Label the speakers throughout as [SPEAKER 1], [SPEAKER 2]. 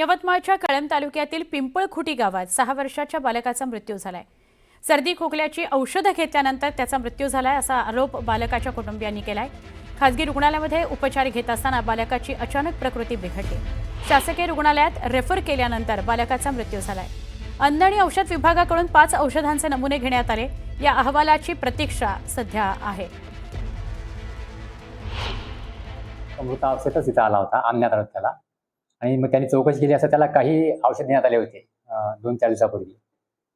[SPEAKER 1] यवतमाळच्या कळंब तालुक्यातील पिंपळखुटी गावात सहा वर्षाच्या बालकाचा मृत्यू झालाय. सर्दी खोकल्याची औषधं घेतल्यानंतर त्याचा मृत्यू झालाय असा आरोप बालकाच्या कुटुंबियांनी केलाय. खासगी रुग्णालयामध्ये उपचार घेत असताना बालकाची अचानक प्रकृती बिघडली. शासकीय रुग्णालयात रेफर केल्यानंतर बालकाचा मृत्यू झालाय. अन्न आणि औषध विभागाकडून पाच औषधांचे नमुने घेण्यात आले. या अहवालाची प्रतीक्षा सध्या आहे.
[SPEAKER 2] अमृता अवस्थेतच इथं आला होता आमण्यात त्याला. आणि मग त्यांनी चौकशी केली असता त्याला काही औषध देण्यात आले होते दोन चार दिवसापूर्वी.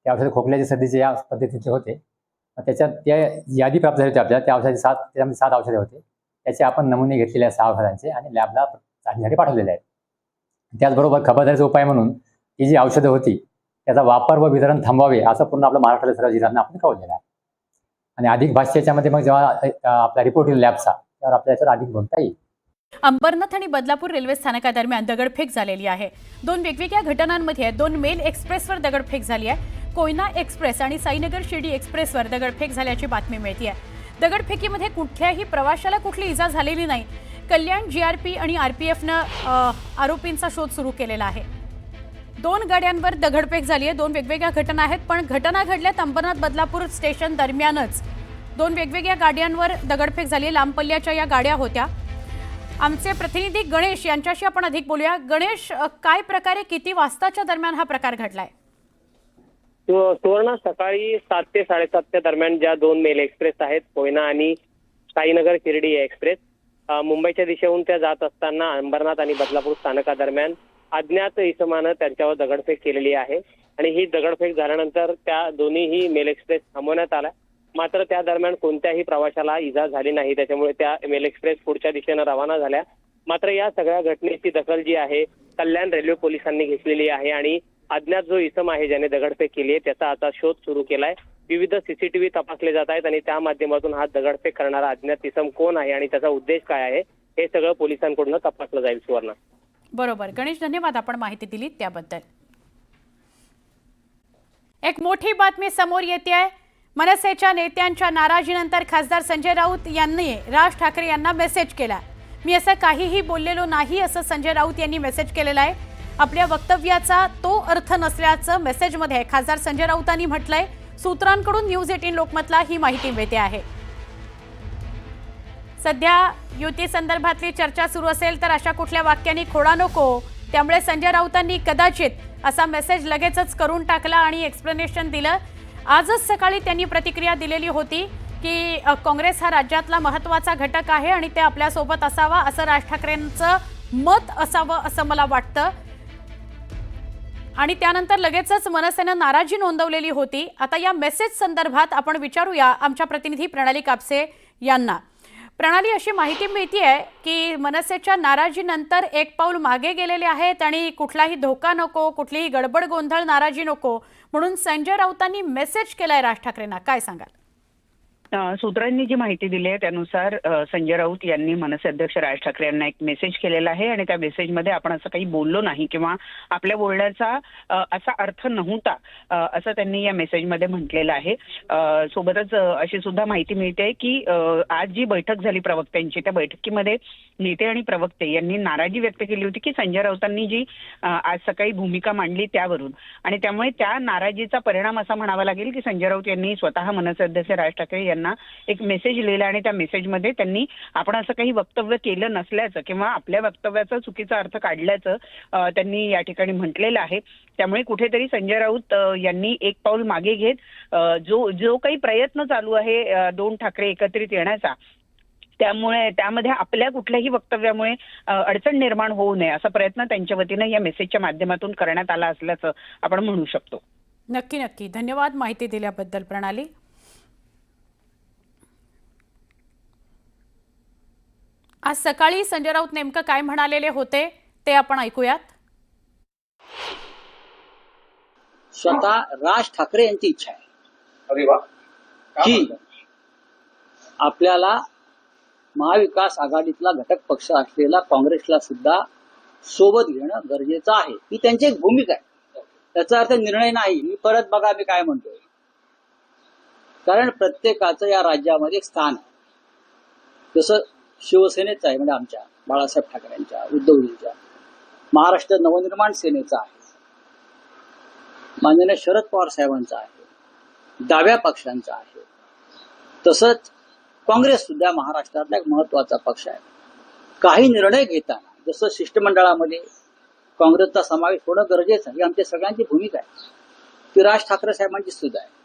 [SPEAKER 2] ते औषध खोकल्याचे सर्दीचे या पद्धतीचे होते. मग त्याच्यात त्या यादी प्राप्त झाली होती आपल्याला त्या औषधाचे सात त्याच्यामध्ये सात औषधे होते. त्याचे आपण नमुने घेतलेले आहेत सहा औषधांचे आणि लॅबला चाचणीसाठी पाठवलेले आहेत. त्याचबरोबर खबरदारीचा उपाय म्हणून ही जी औषधं होती त्याचा वापर व वितरण थांबवावे असं पूर्ण आपलं महाराष्ट्रातील सर्व जिल्ह्यांना आपण कळवलेलं आहे. आणि अधिक भाष्याच्यामध्ये मग जेव्हा आपला रिपोर्ट येईल लॅबचा त्यावर आपल्या याच्यावर अधिक बोलता येईल.
[SPEAKER 1] अंबरनाथ आणि बदलापूर रेल्वे स्थानकादरम्यान दगडफेक झालेली आहे. दोन वेगवेगळ्या घटनांमध्ये दोन मेल एक्सप्रेसवर दगडफेक झाली आहे. कोयना एक्सप्रेस आणि साईनगर शिर्डी एक्सप्रेसवर दगडफेक झाल्याची बातमी मिळते आहे दगडफेकीमध्ये कुठल्याही प्रवाशाला कुठली इजा झालेली नाही. कल्याण जीआरपी आणि आरपीएफनं आरोपींचा शोध सुरू केलेला आहे. दोन गाड्यांवर दगडफेक झाली आहे. दोन वेगवेगळ्या घटना आहेत पण घटना घडल्यात अंबरनाथ बदलापूर स्टेशन दरम्यानच. दोन वेगवेगळ्या गाड्यांवर दगडफेक झाली आहे. लांब पल्ल्याच्या या गाड्या होत्या. आमचे प्रतिनिधी गणेश यांच्याशी आपण अधिक बोलूया. गणेश काय प्रकारे किती वाजताच्या दरम्यान हा प्रकार घडलाय?
[SPEAKER 3] सुवर्ण सकाळी सात ते साडेसातच्या दरम्यान ज्या दोन मेल एक्सप्रेस आहेत कोयना आणि साईनगर शिर्डी एक्सप्रेस मुंबईच्या दिशेहून त्या जात असताना अंबरनाथ आणि बदलापूर स्थानकादरम्यान अज्ञात इसमानं त्यांच्यावर दगडफेक केलेली आहे. आणि ही दगडफेक झाल्यानंतर त्या दोन्हीही मेल एक्सप्रेस थांबवण्यात आल्या. मात्र त्या दरम्यान कोणत्याही प्रवाशाला इजा झाली नाही. त्याच्यामुळे त्या मेल एक्सप्रेस पुढच्या दिशेनं रवाना झाल्या. मात्र या सगळ्या घटनेची दखल जी आहे कल्याण रेल्वे पोलिसांनी घेतलेली आहे आणि अज्ञात जो इसम आहे ज्याने दगडफेक केली आहे त्याचा आता शोध सुरू केलाय. विविध सीसीटीव्ही तपासले जात आहेत आणि त्या माध्यमातून हा दगडफेक करणारा अज्ञात इसम कोण आहे आणि त्याचा उद्देश काय आहे हे सगळं पोलिसांकडून तपासलं जाईल सुवर्ण.
[SPEAKER 1] बरोबर. गणेश धन्यवाद आपण माहिती दिली त्याबद्दल. एक मोठी बातमी समोर येते आहे. मनसेच्या नेत्यांच्या नाराजीनंतर खासदार संजय राऊत यांनी राज ठाकरे यांना मेसेज केला. मी असं काहीही बोललेलो नाही असं संजय राऊत यांनी मेसेज केलेला आहे. आपल्या वक्तव्याचा तो अर्थ नसल्याचं मेसेजमध्ये खासदार संजय राऊतांनी म्हटलंय. सूत्रांकडून न्यूज एटीन लोकमतला ही माहिती मिळते आहे. सध्या युती संदर्भातली चर्चा सुरू असेल तर अशा कुठल्या वाक्यांनी खोडा नको. त्यामुळे संजय राऊतांनी कदाचित असा मेसेज लगेचच करून टाकला आणि एक्सप्लेनेशन दिलं. आजच सकाळी त्यांनी प्रतिक्रिया दिलेली होती की काँग्रेस हा राज्यातला महत्त्वाचा घटक आहे आणि ते आपल्यासोबत असावा असं राज ठाकरेंचं मत असावं असं मला वाटतं. आणि त्यानंतर लगेचच मनसेनं नाराजी नोंदवलेली होती. आता या मेसेज संदर्भात आपण विचारूया आमच्या प्रतिनिधी प्रणाली कापसे यांना. प्रणाली अशी माहिती मिळतीये की मनसेच्या नाराजीनंतर एक पाऊल मागे गेलेले आहेत आणि कुठलाही धोका नको कुठलीही गडबड गोंधळ नाराजी नको म्हणून संजय राऊतांनी मेसेज केलाय राज ठाकरेंना. काय सांगाल?
[SPEAKER 4] सूत्रांनी जी माहिती दिली आहे त्यानुसार संजय राऊत यांनी मनसे अध्यक्ष राज ठाकरे यांना एक मेसेज केलेला आहे आणि त्या मेसेजमध्ये आपण असं काही बोललो नाही किंवा आपल्या बोलण्याचा असा अर्थ नव्हता असं त्यांनी या मेसेजमध्ये म्हटलेलं आहे. सोबतच अशी सुद्धा माहिती मिळते की आज जी बैठक झाली प्रवक्त्यांची त्या बैठकीमध्ये नेते आणि प्रवक्ते यांनी नाराजी व्यक्त केली होती की संजय राऊतांनी जी आज सकाळी भूमिका मांडली त्यावरून आणि त्यामुळे त्या नाराजीचा परिणाम असा म्हणावा लागेल की संजय राऊत यांनी स्वतः मनसे अध्यक्ष राज ठाकरे यांना एक मेसेज लिहिला आणि त्या मेसेजमध्ये त्यांनी आपण असं काही वक्तव्य केलं नसल्याचं किंवा आपल्या वक्तव्याचा चुकीचा अर्थ काढल्याचं त्यांनी या ठिकाणी म्हटलेलं आहे. त्यामुळे कुठेतरी संजय राऊत यांनी एक पाऊल मागे घेत जो जो काही प्रयत्न चालू आहे दोन ठाकरे एकत्रित येण्याचा त्यामुळे त्यामध्ये आपल्या कुठल्याही वक्तव्यामुळे अडचण निर्माण होऊ नये असा प्रयत्न त्यांच्या वतीनं या मेसेजच्या माध्यमातून करण्यात आला असल्याचं आपण म्हणू शकतो.
[SPEAKER 1] नक्की नक्की. धन्यवाद माहिती दिल्याबद्दल प्रणाली. आज सकाळी संजय राऊत नेमकं काय म्हणालेले होते ते आपण ऐकूयात.
[SPEAKER 5] स्वतः राज ठाकरे यांची इच्छा आहे. की आपल्याला महाविकास आघाडीतला घटक पक्ष असलेला काँग्रेसला सुद्धा सोबत घेणं गरजेचं आहे. ही त्यांची एक भूमिका आहे. त्याचा अर्थ निर्णय नाही. मी परत बघा मी काय म्हणतोय. कारण प्रत्येकाचं या राज्यामध्ये स्थान आहे. जसं शिवसेनेचा आहे म्हणजे आमच्या बाळासाहेब ठाकरेंच्या उद्धवजींच्या. महाराष्ट्र नवनिर्माण सेनेचा आहे. माननीय शरद पवार साहेबांचा आहे. डाव्या पक्षांचा आहे. तसंच काँग्रेस सुद्धा महाराष्ट्रातला एक महत्त्वाचा पक्ष आहे. काही निर्णय घेताना जसं शिष्टमंडळामध्ये काँग्रेसचा समावेश होणं गरजेचं आहे ही आमच्या सगळ्यांची भूमिका आहे. ती राज ठाकरे साहेबांची सुद्धा आहे.